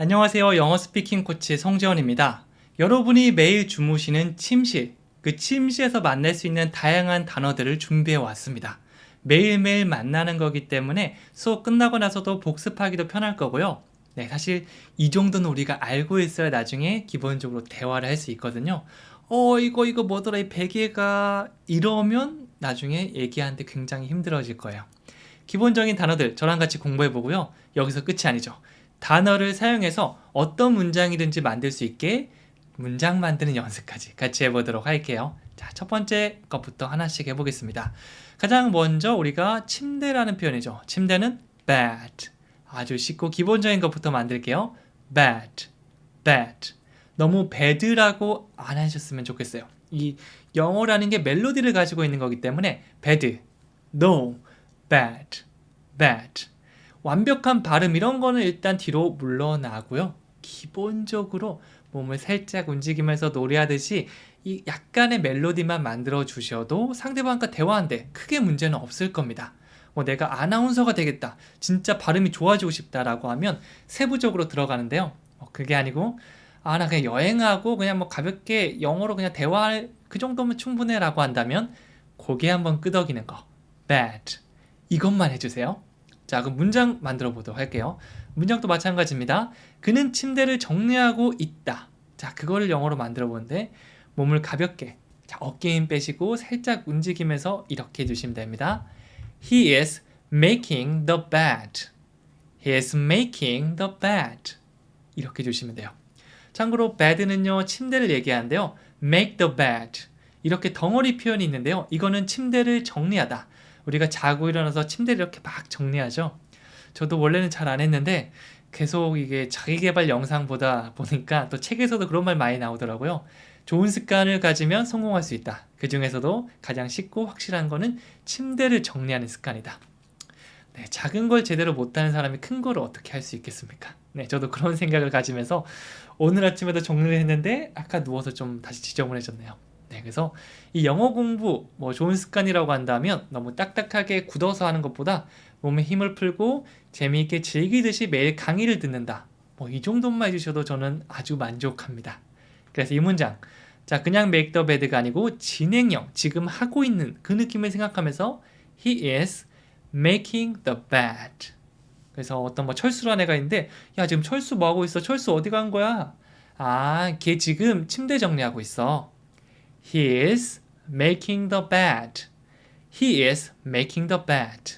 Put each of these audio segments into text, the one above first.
안녕하세요. 영어 스피킹 코치 송재원입니다. 여러분이 매일 주무시는 침실, 그 침실에서 만날 수 있는 다양한 단어들을 준비해 왔습니다. 매일매일 만나는 거기 때문에 수업 끝나고 나서도 복습하기도 편할 거고요. 네, 사실 이 정도는 우리가 알고 있어야 나중에 기본적으로 대화를 할 수 있거든요. 어, 이거, 이거 뭐더라, 이 베개가 이러면 나중에 얘기하는데 굉장히 힘들어질 거예요. 기본적인 단어들 저랑 같이 공부해 보고요. 여기서 끝이 아니죠. 단어를 사용해서 어떤 문장이든지 만들 수 있게 문장 만드는 연습까지 같이 해보도록 할게요. 자, 첫 번째 것부터 하나씩 해보겠습니다. 가장 먼저 우리가 침대라는 표현이죠. 침대는 bed. 아주 쉽고 기본적인 것부터 만들게요. bed, bed. 너무 bed라고 안 하셨으면 좋겠어요. 이 영어라는 게 멜로디를 가지고 있는 거기 때문에 bed, no, bed, bed. 완벽한 발음 이런 거는 일단 뒤로 물러나고요. 기본적으로 몸을 살짝 움직이면서 노래하듯이 이 약간의 멜로디만 만들어 주셔도 상대방과 대화하는데 크게 문제는 없을 겁니다. 뭐 내가 아나운서가 되겠다. 진짜 발음이 좋아지고 싶다라고 하면 세부적으로 들어가는데요. 어, 그게 아니고 아 나 그냥 여행하고 그냥 뭐 가볍게 영어로 그냥 대화할 그 정도면 충분해라고 한다면 고개 한번 끄덕이는 거. bad. 이것만 해주세요. 자, 그럼 문장 만들어 보도록 할게요. 문장도 마찬가지입니다. 그는 침대를 정리하고 있다. 자, 그거를 영어로 만들어 보는데 몸을 가볍게 자, 어깨 힘 빼시고 살짝 움직이면서 이렇게 해 주시면 됩니다. He is making the bed. He is making the bed. 이렇게 해주시면 돼요. 참고로 bed는요 침대를 얘기하는데요. make the bed. 이렇게 덩어리 표현이 있는데요. 이거는 침대를 정리하다. 우리가 자고 일어나서 침대를 이렇게 막 정리하죠. 저도 원래는 잘 안 했는데 계속 이게 자기개발 영상 보다 보니까 또 책에서도 그런 말 많이 나오더라고요. 좋은 습관을 가지면 성공할 수 있다. 그 중에서도 가장 쉽고 확실한 거는 침대를 정리하는 습관이다. 네, 작은 걸 제대로 못하는 사람이 큰 거를 어떻게 할 수 있겠습니까? 네, 저도 그런 생각을 가지면서 오늘 아침에도 정리를 했는데 아까 누워서 좀 다시 지저분해졌네요. 네, 그래서 이 영어 공부 뭐 좋은 습관이라고 한다면 너무 딱딱하게 굳어서 하는 것보다 몸에 힘을 풀고 재미있게 즐기듯이 매일 강의를 듣는다. 뭐 이 정도만 해주셔도 저는 아주 만족합니다. 그래서 이 문장 자 그냥 make the bed가 아니고 진행형 지금 하고 있는 그 느낌을 생각하면서 he is making the bed. 그래서 어떤 뭐 철수란 애가 있는데 야 지금 철수 뭐 하고 있어? 철수 어디 간 거야? 아, 걔 지금 침대 정리하고 있어. He is making the bed. He is making the bed.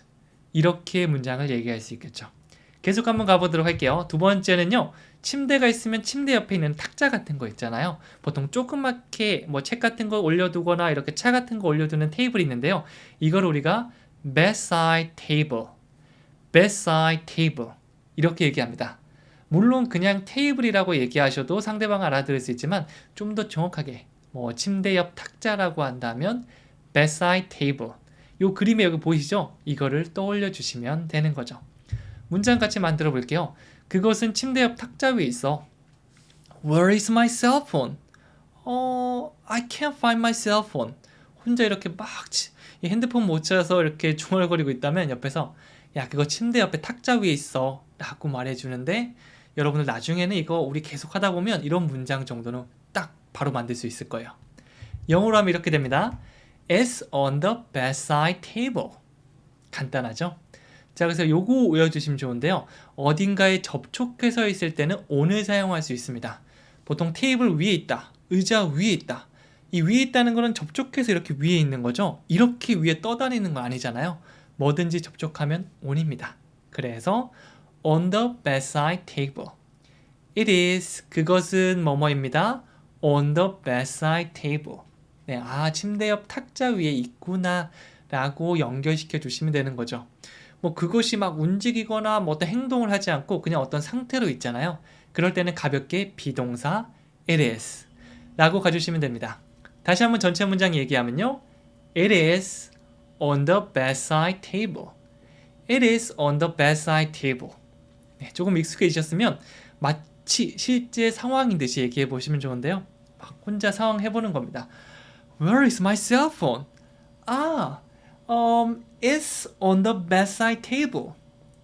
이렇게 문장을 얘기할 수 있겠죠. 계속 한번 가보도록 할게요. 두 번째는요. 침대가 있으면 침대 옆에 있는 탁자 같은 거 있잖아요. 보통 조그맣게 뭐 책 같은 거 올려두거나 이렇게 차 같은 거 올려두는 테이블이 있는데요. 이걸 우리가 bedside table, bedside table 이렇게 얘기합니다. 물론 그냥 테이블이라고 얘기하셔도 상대방 알아들을 수 있지만 좀 더 정확하게 뭐 침대 옆 탁자라고 한다면 bedside table. 요 그림에 여기 보이시죠? 이거를 떠올려 주시면 되는 거죠. 문장 같이 만들어 볼게요. 그것은 침대 옆 탁자 위에 있어. Where is my cell phone? 어, I can't find my cell phone. 혼자 이렇게 막이 핸드폰 못 찾아서 이렇게 중얼거리고 있다면 옆에서 야 그거 침대 옆에 탁자 위에 있어 라고 말해주는데 여러분들 나중에는 이거 우리 계속 하다 보면 이런 문장 정도는 딱 바로 만들 수 있을 거예요. 영어로 하면 이렇게 됩니다. It's on the bedside table. 간단하죠? 자, 그래서 요거 외워주시면 좋은데요. 어딘가에 접촉해서 있을 때는 on을 사용할 수 있습니다. 보통 테이블 위에 있다. 의자 위에 있다. 이 위에 있다는 거는 접촉해서 이렇게 위에 있는 거죠. 이렇게 위에 떠다니는 거 아니잖아요. 뭐든지 접촉하면 on입니다. 그래서 on the bedside table. It is 그것은 뭐뭐입니다. On the bedside table. 네, 아 침대 옆 탁자 위에 있구나 라고 연결시켜 주시면 되는 거죠. 뭐 그것이 막 움직이거나 뭐 어떤 행동을 하지 않고 그냥 어떤 상태로 있잖아요. 그럴 때는 가볍게 비동사 it is 라고 가주시면 됩니다. 다시 한번 전체 문장 얘기하면요. It is on the bedside table. It is on the bedside table. 네, 조금 익숙해지셨으면 마 치 실제 상황인 듯이 얘기해 보시면 좋은데요. 막 혼자 상황 해보는 겁니다. Where is my cell phone? 아, um, it's on the bedside table.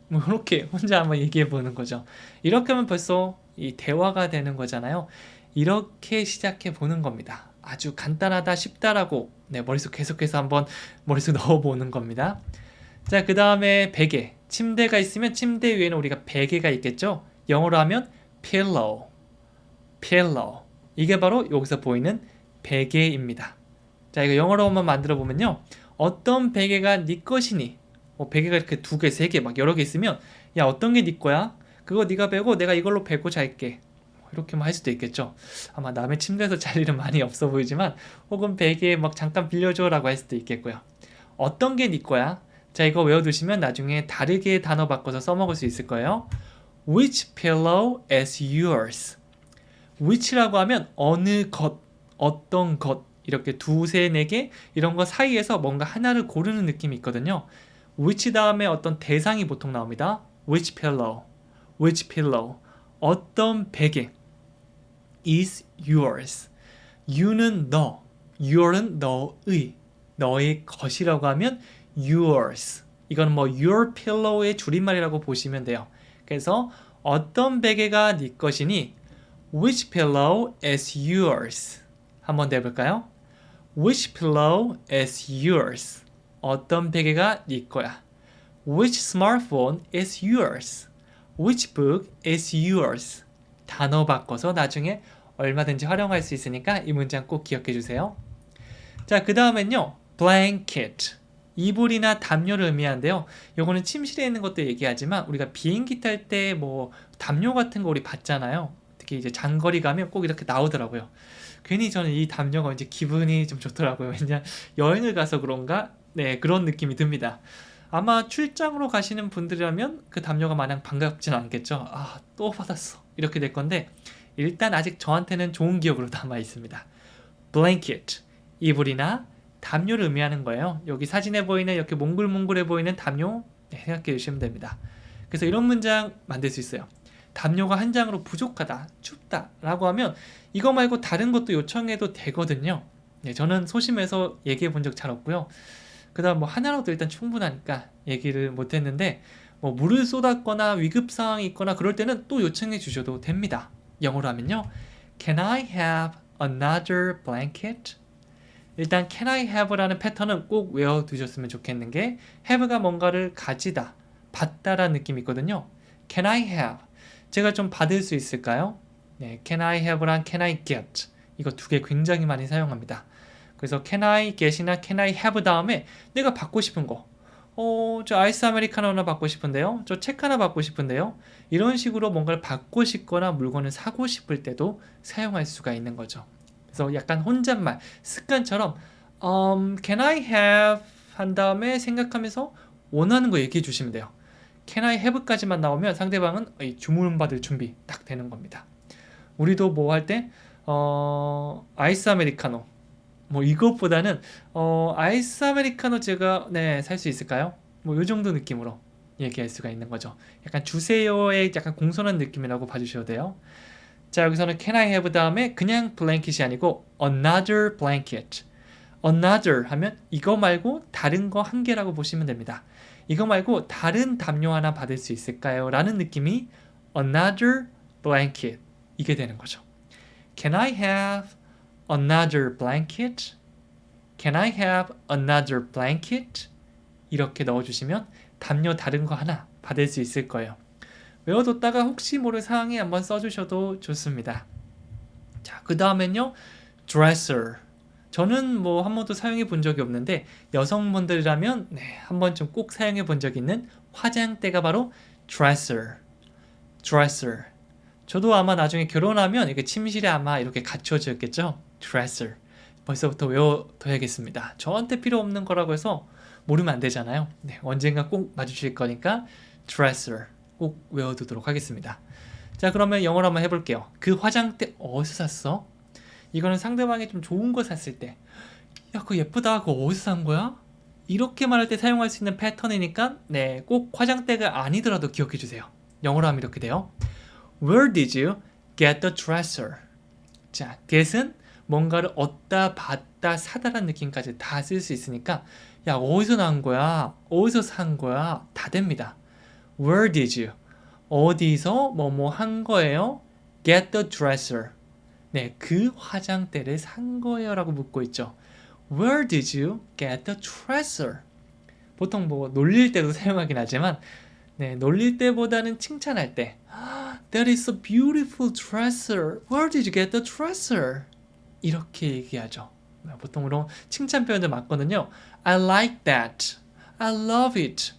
뭐 이렇게 혼자 한번 얘기해 보는 거죠. 이렇게 하면 벌써 이 대화가 되는 거잖아요. 이렇게 시작해 보는 겁니다. 아주 간단하다, 쉽다라고 네, 머릿속 계속해서 한번 머릿속 넣어 보는 겁니다. 자, 그 다음에 베개. 침대가 있으면 침대 위에는 우리가 베개가 있겠죠? 영어로 하면 pillow, pillow. 이게 바로 여기서 보이는 베개입니다. 자, 이거 영어로 한번 만들어 보면요. 어떤 베개가 네 것이니? 뭐 베개가 이렇게 두 개, 세 개, 막 여러 개 있으면 야 어떤 게 네 거야? 그거 네가 베고 내가 이걸로 베고 잘게. 뭐 이렇게만 할 수도 있겠죠. 아마 남의 침대에서 잘 일은 많이 없어 보이지만 혹은 베개 막 잠깐 빌려줘라고 할 수도 있겠고요. 어떤 게 네 거야? 자 이거 외워두시면 나중에 다르게 단어 바꿔서 써먹을 수 있을 거예요. Which pillow is yours? which라고 하면 어느 것, 어떤 것 이렇게 두세 네 개 이런 거 사이에서 뭔가 하나를 고르는 느낌이 있거든요. which 다음에 어떤 대상이 보통 나옵니다. which pillow, which pillow 어떤 베개 is yours. you는 너, your은 너의, 너의 것이라고 하면 yours. 이건 뭐 your pillow의 줄임말이라고 보시면 돼요. 그래서 어떤 베개가 네 것이니 which pillow is yours. 한번 내볼까요? which pillow is yours. 어떤 베개가 네 거야? which smartphone is yours. which book is yours. 단어 바꿔서 나중에 얼마든지 활용할 수 있으니까 이 문장 꼭 기억해 주세요. 자, 그 다음엔요. blanket. 이불이나 담요를 의미하는데요. 요거는 침실에 있는 것도 얘기하지만 우리가 비행기 탈 때 뭐 담요 같은 거 우리 봤잖아요. 특히 이제 장거리 가면 꼭 이렇게 나오더라고요. 괜히 저는 이 담요가 이제 기분이 좀 좋더라고요. 왜냐 여행을 가서 그런가? 네, 그런 느낌이 듭니다. 아마 출장으로 가시는 분들이라면 그 담요가 마냥 반갑진 않겠죠. 아, 또 받았어. 이렇게 될 건데 일단 아직 저한테는 좋은 기억으로 남아 있습니다. blanket 이불이나 담요를 의미하는 거예요. 여기 사진에 보이는 이렇게 몽글몽글해 보이는 담요 네, 생각해 주시면 됩니다. 그래서 이런 문장 만들 수 있어요. 담요가 한 장으로 부족하다, 춥다 라고 하면 이거 말고 다른 것도 요청해도 되거든요. 네, 저는 소심해서 얘기해 본 적 잘 없고요. 그 다음 뭐 하나로도 일단 충분하니까 얘기를 못 했는데 뭐 물을 쏟았거나 위급 상황이 있거나 그럴 때는 또 요청해 주셔도 됩니다. 영어로 하면요. Can I have another blanket? 일단 can I have라는 패턴은 꼭 외워두셨으면 좋겠는 게 have가 뭔가를 가지다, 받다라는 느낌이 있거든요. Can I have? 제가 좀 받을 수 있을까요? 네, can I have랑 can I get 이거 두 개 굉장히 많이 사용합니다. 그래서 can I get이나 can I have 다음에 내가 받고 싶은 거 어, 저 아이스 아메리카노 하나 받고 싶은데요. 저 책 하나 받고 싶은데요. 이런 식으로 뭔가를 받고 싶거나 물건을 사고 싶을 때도 사용할 수가 있는 거죠. 그래서 약간 혼잣말, 습관처럼 um, can I have 한 다음에 생각하면서 원하는 거 얘기해 주시면 돼요. can I have까지만 나오면 상대방은 주문 받을 준비 딱 되는 겁니다. 우리도 뭐 할 때 어, 아이스 아메리카노 뭐 이것보다는 어, 아이스 아메리카노 제가 네, 살 수 있을까요? 뭐요 정도 느낌으로 얘기할 수가 있는 거죠. 약간 주세요의 약간 공손한 느낌이라고 봐주셔도 돼요. 자 여기서는 can I have 다음에 그냥 blanket이 아니고 another blanket. another 하면 이거 말고 다른 거 한 개라고 보시면 됩니다. 이거 말고 다른 담요 하나 받을 수 있을까요? 라는 느낌이 another blanket 이게 되는 거죠. Can I have another blanket? Can I have another blanket? 이렇게 넣어주시면 담요 다른 거 하나 받을 수 있을 거예요. 외워뒀다가 혹시 모를 상황에 한번 써주셔도 좋습니다. 자, 그 다음엔요, dresser. 저는 뭐 한 번도 사용해 본 적이 없는데 여성분들이라면 네, 한 번쯤 꼭 사용해 본 적이 있는 화장대가 바로 dresser. dresser. 저도 아마 나중에 결혼하면 이게 침실에 아마 이렇게 갖춰졌겠죠. dresser. 벌써부터 외워둬야겠습니다. 저한테 필요 없는 거라고 해서 모르면 안 되잖아요. 네, 언젠가 꼭 마주칠 거니까 dresser 꼭 외워두도록 하겠습니다. 자, 그러면 영어로 한번 해볼게요. 그 화장대 어디서 샀어? 이거는 상대방이 좀 좋은 거 샀을 때, 야, 그거 예쁘다. 그거 어디서 산 거야? 이렇게 말할 때 사용할 수 있는 패턴이니까, 네, 꼭 화장대가 아니더라도 기억해 주세요. 영어로 하면 이렇게 돼요. Where did you get the dresser? 자, get은 뭔가를 얻다, 받다, 사다라는 느낌까지 다 쓸 수 있으니까 야 어디서 난 거야? 어디서 산 거야? 다 됩니다. Where did you? 어디서 뭐 뭐 한 거예요? get the dresser? 네, 그 화장대를 산 거예요라고 묻고 있죠. Where did you get the dresser? 보통 뭐 놀릴 때도 사용하긴 하지만 네, 놀릴 때보다는 칭찬할 때 That is a beautiful dresser. Where did you get the dresser? 이렇게 얘기하죠. 네, 보통 이런 칭찬 표현들 많거든요. I like that. I love it.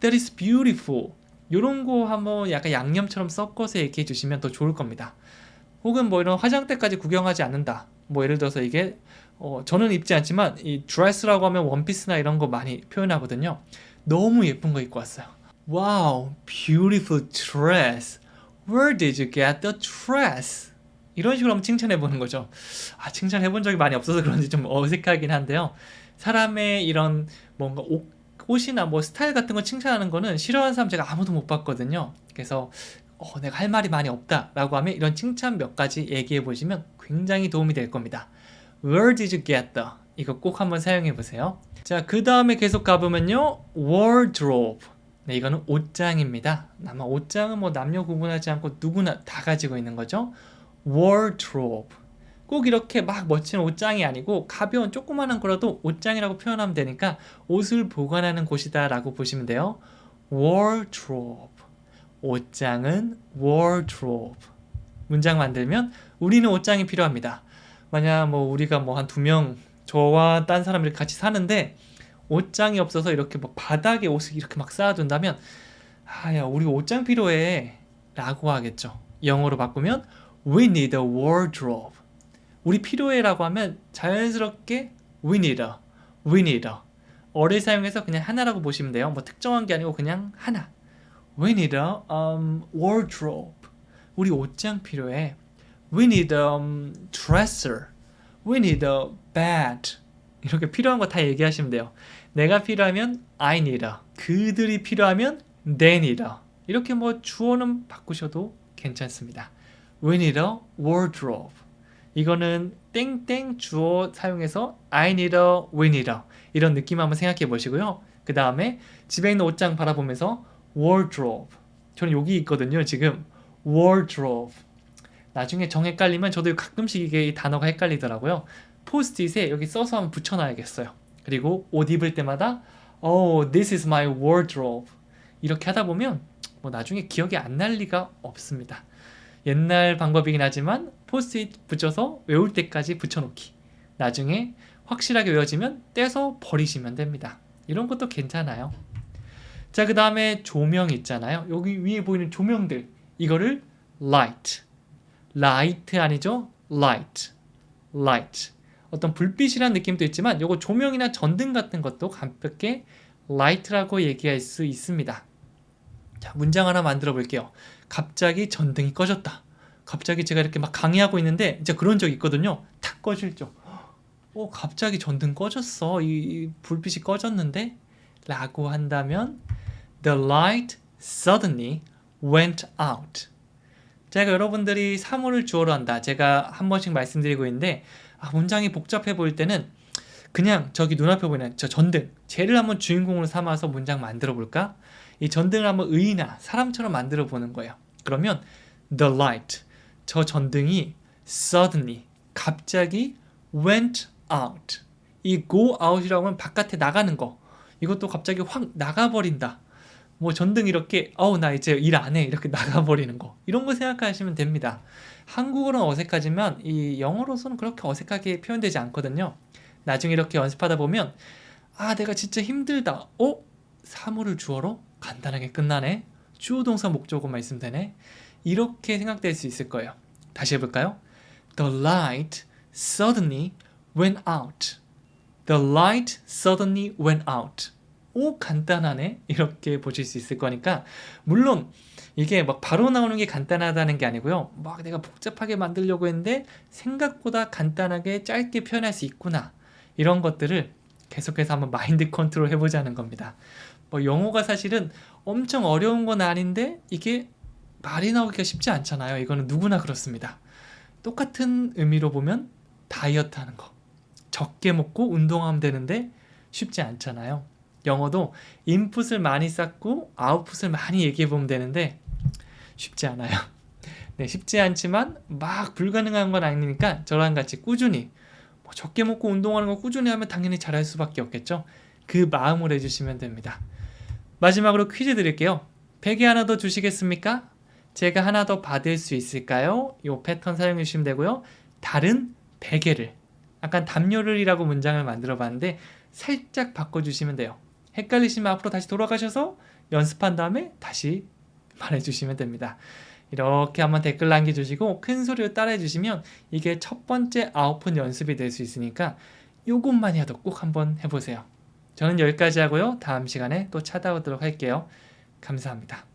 That is beautiful. 이런 거 한번 약간 양념처럼 섞어서 얘기해 주시면 더 좋을 겁니다. 혹은 뭐 이런 화장대까지 구경하지 않는다. 뭐 예를 들어서 이게 어, 저는 입지 않지만 이 드레스라고 하면 원피스나 이런 거 많이 표현하거든요. 너무 예쁜 거 입고 왔어요. Wow, beautiful dress. Where did you get the dress? 이런 식으로 한번 칭찬해 보는 거죠. 아, 칭찬해 본 적이 많이 없어서 그런지 좀 어색하긴 한데요. 사람의 이런 뭔가 옷, 옷이나 뭐 스타일 같은 거 칭찬하는 거는 싫어하는 사람 제가 아무도 못 봤거든요. 그래서 어, 내가 할 말이 많이 없다라고 하면 이런 칭찬 몇 가지 얘기해 보시면 굉장히 도움이 될 겁니다. Where did you get the? 이거 꼭 한번 사용해 보세요. 자, 그 다음에 계속 가보면요. wardrobe. 네, 이거는 옷장입니다. 아마 옷장은 뭐 남녀 구분하지 않고 누구나 다 가지고 있는 거죠. wardrobe. 꼭 이렇게 막 멋진 옷장이 아니고 가벼운 조그마한 거라도 옷장이라고 표현하면 되니까 옷을 보관하는 곳이다 라고 보시면 돼요. wardrobe. 옷장은 wardrobe. 문장 만들면 우리는 옷장이 필요합니다. 만약 뭐 우리가 뭐 한 두 명 저와 딴 사람 이렇게 같이 사는데 옷장이 없어서 이렇게 막 바닥에 옷을 이렇게 막 쌓아둔다면 아야 우리 옷장 필요해 라고 하겠죠. 영어로 바꾸면 we need a wardrobe. 우리 필요해라고 하면 자연스럽게 we need a, we need a. 어를 사용해서 그냥 하나라고 보시면 돼요. 뭐 특정한 게 아니고 그냥 하나. We need a um, wardrobe. 우리 옷장 필요해. We need a um, dresser. We need a bed. 이렇게 필요한 거 다 얘기하시면 돼요. 내가 필요하면 I need a. 그들이 필요하면 they need a. 이렇게 뭐 주어는 바꾸셔도 괜찮습니다. We need a wardrobe. 이거는 땡땡 주어 사용해서 I need a, a 이런 느낌 한번 생각해 보시고요. 그 다음에 집에 있는 옷장 바라보면서 wardrobe. 저는 여기 있거든요. 지금 wardrobe. 나중에 정 헷갈리면 저도 가끔씩 이게 이 단어가 헷갈리더라고요. 포스트잇에 여기 써서 한번 붙여놔야겠어요. 그리고 옷 입을 때마다 Oh, this is my wardrobe. 이렇게 하다 보면 뭐 나중에 기억이 안 날 리가 없습니다. 옛날 방법이긴 하지만 포스트잇 붙여서 외울 때까지 붙여놓기. 나중에 확실하게 외워지면 떼서 버리시면 됩니다. 이런 것도 괜찮아요. 자, 그 다음에 조명 있잖아요. 여기 위에 보이는 조명들. 이거를 light. light 아니죠? light. light. 어떤 불빛이라는 느낌도 있지만 요거 조명이나 전등 같은 것도 가볍게 light라고 얘기할 수 있습니다. 자, 문장 하나 만들어 볼게요. 갑자기 전등이 꺼졌다. 갑자기 제가 이렇게 막 강의하고 있는데 이제 그런 적 있거든요. 탁 꺼질죠. 어, 갑자기 전등 꺼졌어. 이, 이 불빛이 꺼졌는데 라고 한다면 The light suddenly went out. 제가 여러분들이 사물을 주어로 한다. 제가 한 번씩 말씀드리고 있는데 아, 문장이 복잡해 보일 때는 그냥 저기 눈앞에 보이는 저 전등 쟤를 한번 주인공으로 삼아서 문장 만들어 볼까? 이 전등을 한번 의나 사람처럼 만들어 보는 거예요. 그러면 the light 저 전등이 suddenly 갑자기 went out 이 go out이라고 하면 바깥에 나가는 거 이것도 갑자기 확 나가버린다. 뭐 전등 이렇게 어우 나 이제 일 안 해 이렇게 나가버리는 거 이런 거 생각하시면 됩니다. 한국어는 어색하지만 이 영어로서는 그렇게 어색하게 표현되지 않거든요. 나중에 이렇게 연습하다 보면 아 내가 진짜 힘들다. 어? 사물을 주어로 간단하게 끝나네. 주어 동사 목적어만 있으면 되네. 이렇게 생각될 수 있을 거예요. 다시 해볼까요? The light suddenly went out. The light suddenly went out. 오 간단하네 이렇게 보실 수 있을 거니까 물론 이게 막 바로 나오는 게 간단하다는 게 아니고요 막 내가 복잡하게 만들려고 했는데 생각보다 간단하게 짧게 표현할 수 있구나 이런 것들을 계속해서 한번 마인드 컨트롤 해보자는 겁니다 뭐 영어가 사실은 엄청 어려운 건 아닌데 이게 말이 나오기가 쉽지 않잖아요 이거는 누구나 그렇습니다 똑같은 의미로 보면 다이어트 하는 거 적게 먹고 운동하면 되는데 쉽지 않잖아요 영어도 인풋을 많이 쌓고 아웃풋을 많이 얘기해 보면 되는데 쉽지 않아요. 네, 쉽지 않지만 막 불가능한 건 아니니까 저랑 같이 꾸준히 뭐 적게 먹고 운동하는 거 꾸준히 하면 당연히 잘할 수밖에 없겠죠. 그 마음으로 해주시면 됩니다. 마지막으로 퀴즈 드릴게요. 베개 하나 더 주시겠습니까? 제가 하나 더 받을 수 있을까요? 이 패턴 사용해 주시면 되고요. 다른 베개를 약간 담요를이라고 문장을 만들어 봤는데 살짝 바꿔 주시면 돼요. 헷갈리시면 앞으로 다시 돌아가셔서 연습한 다음에 다시 말해 주시면 됩니다. 이렇게 한번 댓글 남겨 주시고 큰 소리로 따라해 주시면 이게 첫 번째 아웃풋 연습이 될 수 있으니까 요것만이라도 꼭 한번 해 보세요. 저는 여기까지 하고요. 다음 시간에 또 찾아오도록 할게요. 감사합니다.